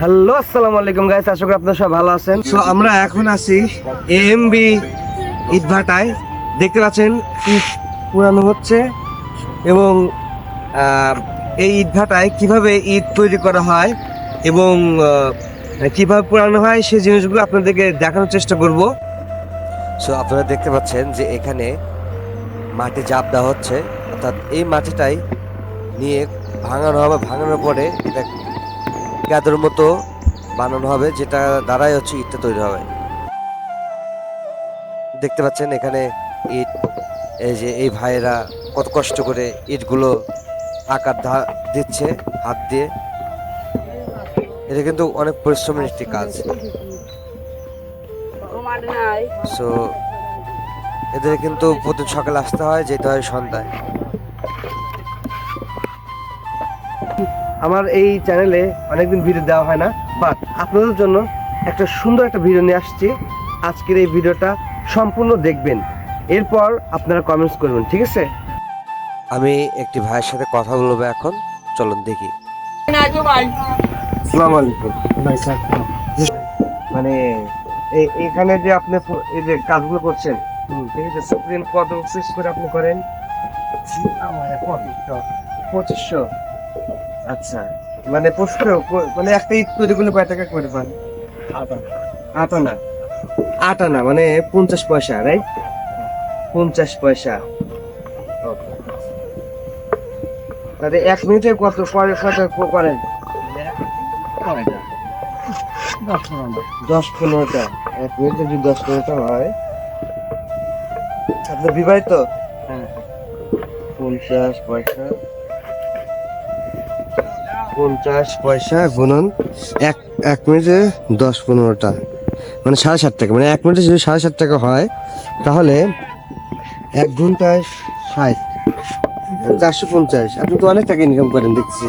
Hello, আসসালামু আলাইকুম guys আশা করি আপনারা সব ভালো আছেন। সো আমরা এখন আছি এএমবি ইটভাটায়। দেখতে পাচ্ছেন ইট পুরানো হচ্ছে এবং এই ইটভাটায় কীভাবে ইট তৈরি করা হয় এবং কীভাবে পুরানো হয় সেই জিনিসগুলো আপনাদেরকে দেখানোর চেষ্টা করব। সো আপনারা দেখতে পাচ্ছেন যে এখানে মাটি জাপ দেওয়া হচ্ছে। অর্থাৎ এই মাটিটাই নিয়ে ভাঙানো হবে, ভাঙানোর পরে এটা গাদর মতো বানানো হবে, যেটা দ্বারাই হচ্ছে ইটটা তৈরি হবে। দেখতে পাচ্ছেন এখানে ইট, এই যে এই ভাইয়েরা কত কষ্ট করে ইটগুলো আকার দিচ্ছে হাত দিয়ে। এটা কিন্তু অনেক পরিশ্রমের একটি কাজ। সো এদের কিন্তু প্রতিদিন সকালে আসতে হয়, যেতে হয় সন্ধ্যায়। আমার এই চ্যানেলে অনেকদিন ভিডিও দেওয়া হয় না বাট আপনাদের জন্য একটা সুন্দর একটা ভিডিও নিয়ে আসছি। আজকের এই ভিডিওটা সম্পূর্ণ দেখবেন। এরপর আপনারা কমেন্টস করবেন ঠিক আছে? আমি একটি ভাইয়ের সাথে কথা বলব এখন। চলুন দেখি। আসসালামু আলাইকুম মানে এই- এখানে যে আপনি এই যে কাজগুলো করছেন ঠিক আছে সুপ্রিম কত করে আপনি করেন? পঁচিশশো। আচ্ছা। মানে পঁচিশশো মানে একটা ঈদ তৈরি করলে কয় টাকা করে পান? আট আনা আট আনা মানে পঞ্চাশ পয়সা রাইট পঞ্চাশ পয়সা। তাহলে এক মিনিটে কত পরে কত করেন? দশ পনেরোটা। এক মিনিটে যদি দশ পনেরোটা হয় আপনি বিবাহিত? পঞ্চাশ পয়সা। পঞ্চাশ পয়সা গুণন এক এক মিনিটে দশ পনেরোটা। মানে সাড়ে সাত টাকা। মানে এক মিনিটে যদি সাড়ে সাত টাকা হয় তাহলে এক ঘন্টায় ষাট। চারশো পঞ্চাশ। আপনি তো অনেক টাকা ইনকাম করেন দেখছি।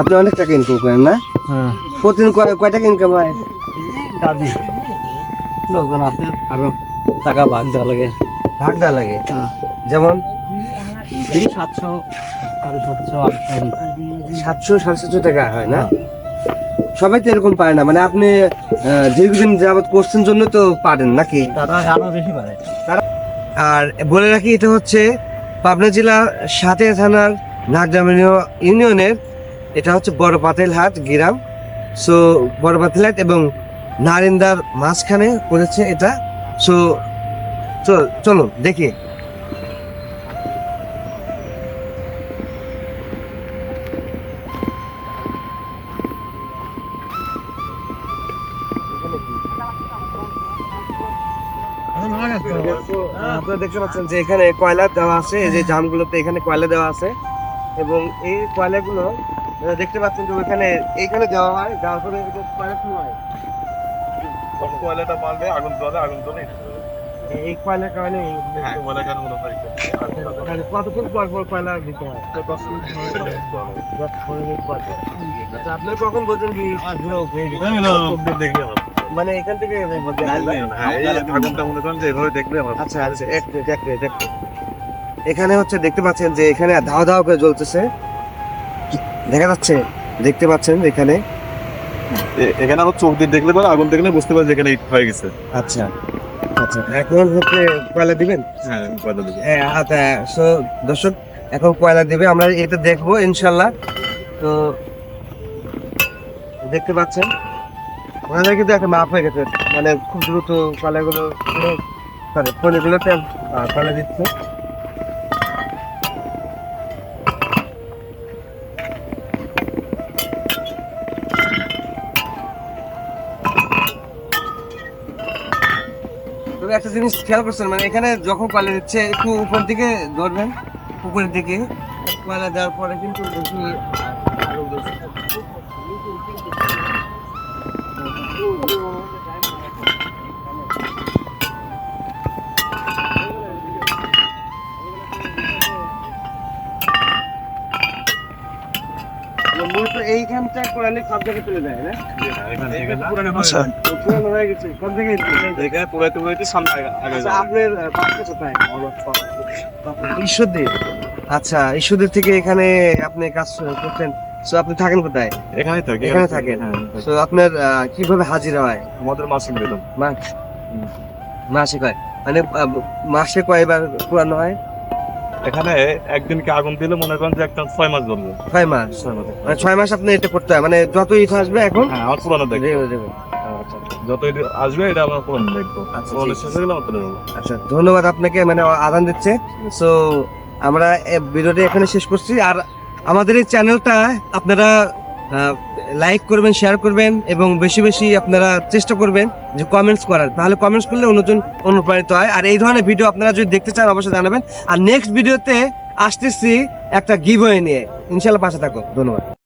আপনি অনেক টাকা ইনকাম করেন না? প্রতিদিন কয় কয় টাকা ইনকাম হয়? কাজী লোকজন আছে আরও টাকা ভাগ দেওয়া লাগে। ভাগ দেওয়া লাগে? যেমন এই সাতশো সাড়ে সাতশো সাতশো সাড়ে সাতশো টাকা হয় না? সবাই তো এরকম পারে না। মানে আপনি দীর্ঘদিন যাবত করছেন জন্য তো পারেন নাকি? তারা আরও বেশি পারে। আর বলে রাখি এটা হচ্ছে পাবনা জেলা সাথে থানার নাগরাম ইউনিয়নের এটা হচ্ছে বড় পাতেলহাট গ্রাম। সো বড় পাতেলহাট এবং নারিন্দার মাঝখানে পড়েছে এটা। সো চল চলো দেখি। আপনারা দেখতে পাচ্ছেন যে এখানে কয়লা দেওয়া আছে এই যে জামগুলোতে এখানে কয়লা দেওয়া আছে। এবং এই কয়লাগুলো দেখতে পাচ্ছেন যে ওইখানে এইখানে দেওয়া হয় দেওয়ার পরে এটা কয়লা হয়। কয়লাটা মারবে আগুন জ্বলে আগুন জ্বলে। এই- কয়লার কারণে কেন মনে হয়। কতক্ষণ পর পর কয়লা দিতে হয়। আচ্ছা, আপনারা কখন বলছেন মানে এখান থেকে দেখলে আচ্ছা আচ্ছা এক মিনিট এক মিনিট এক এখানে হচ্ছে দেখতে পাচ্ছেন যে এখানে ধাওয়া ধাওয়া করে জ্বলতেছে। দেখা যাচ্ছে দেখতে পাচ্ছেন এখানে। এখানে আমার চোখ দিয়ে দেখলে পরে আগুন দেখলে বুঝতে পারছি এখানে ইট হয়ে গেছে। আচ্ছা আচ্ছা এখন হচ্ছে কয়লা দিবেন? হ্যাঁ কয়লা দিকে হ্যাঁ আচ্ছা সো দর্শক এখন কয়লা দিবে আমরা এটা দেখব ইনশাল্লাহ। তো দেখতে পাচ্ছেন। ওনাদের কিন্তু একটা মাপ হয়ে গেছে। মানে খুব দ্রুত কয়লাগুলো সরি আহ, কয়লা দিচ্ছে। তবে একটা জিনিস খেয়াল করছেন মানে এখানে যখন কয়লা দিচ্ছে একটু উপর দিকে ধরবেন উপরের দিকে কয়লা দেওয়ার পরে কিন্তু মূলত এইখানটা কয়লা সব জায়গায় চলে যায় না? এখানে এখানে পুরানো হয়ে গেছে সব জায়গায় এখানে পুরাইতে পুরাইতে সামনে আগে- আগে আচ্ছা যাবে। আপনার আহ, কোথায়? ঈশ্বরদী। আচ্ছা থেকে এখানে আপনি কাজ করছেন। সো আপনি থাকেন কোথায়? এখানেই থাকি এখানে থাকেন? হ্যাঁ। সো আপনার আহ, কীভাবে হাজিরা হয়? আমাদের মাসিক বেতন। মাস। মাসে কয়? মানে মাসে কয়বার পুরানো হয়? এখানে একদিনকে আগুন দিলে? মনে করেন যে একটা ছয় মাস ধরবে ছয় মাস? মানে ছয় মাস আপনি এটা করতে হয়? মানে যত ইট আসবে এখন? হ্যাঁ আমার পুরানো দেখব। যত আসবে এটা আমার পুরানো দেখব। আচ্ছা, পুরানো শেষ হয়ে গেলে আমার আচ্ছা ধন্যবাদ আপনাকে মানে আদান দিচ্ছে। সো আমরা ভিডিওটা এখানে শেষ করছি। আর আমাদের এই চ্যানেলটা আপনারা লাইক করবেন শেয়ার করবেন এবং বেশি বেশি আপনারা চেষ্টা করবেন যে কমেন্টস করার। তাহলে কমেন্টস করলে অন্যজন অনুপ্রাণিত হয়। আর এই ধরনের ভিডিও আপনারা যদি দেখতে চান, অবশ্যই জানাবেন। আর নেক্সট ভিডিওতে আসতেছি একটা গিভ নিয়ে। ইনশাল্লাহ পাশে থাকো ধন্যবাদ।